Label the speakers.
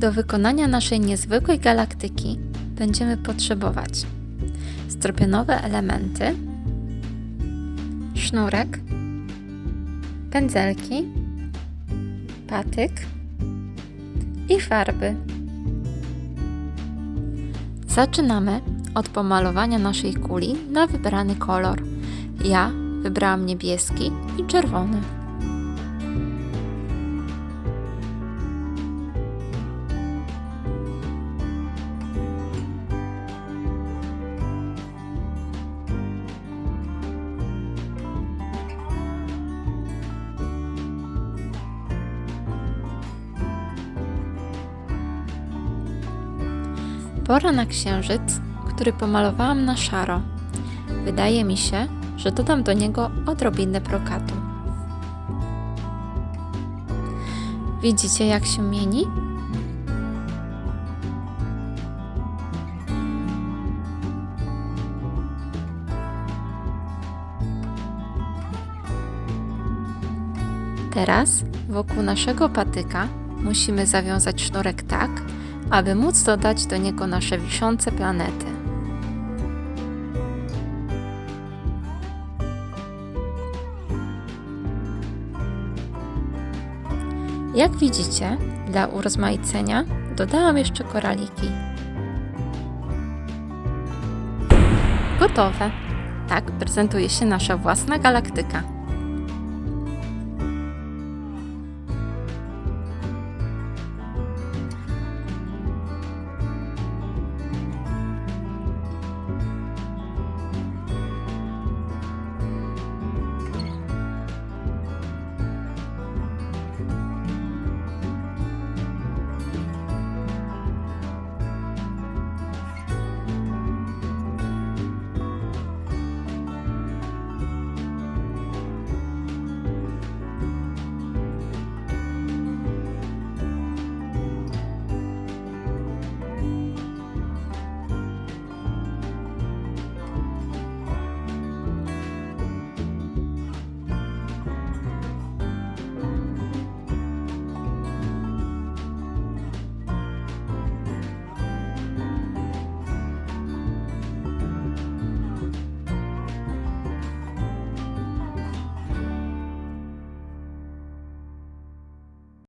Speaker 1: Do wykonania naszej niezwykłej galaktyki będziemy potrzebować stropianowe elementy, sznurek, pędzelki, patyk i farby. Zaczynamy od pomalowania naszej kuli na wybrany kolor. Ja wybrałam niebieski i czerwony. Pora na księżyc, który pomalowałam na szaro. Wydaje mi się, że dodam do niego odrobinę brokatu. Widzicie, jak się mieni? Teraz wokół naszego patyka musimy zawiązać sznurek tak, aby móc dodać do niego nasze wiszące planety. Jak widzicie, dla urozmaicenia dodałam jeszcze koraliki. Gotowe! Tak prezentuje się nasza własna galaktyka.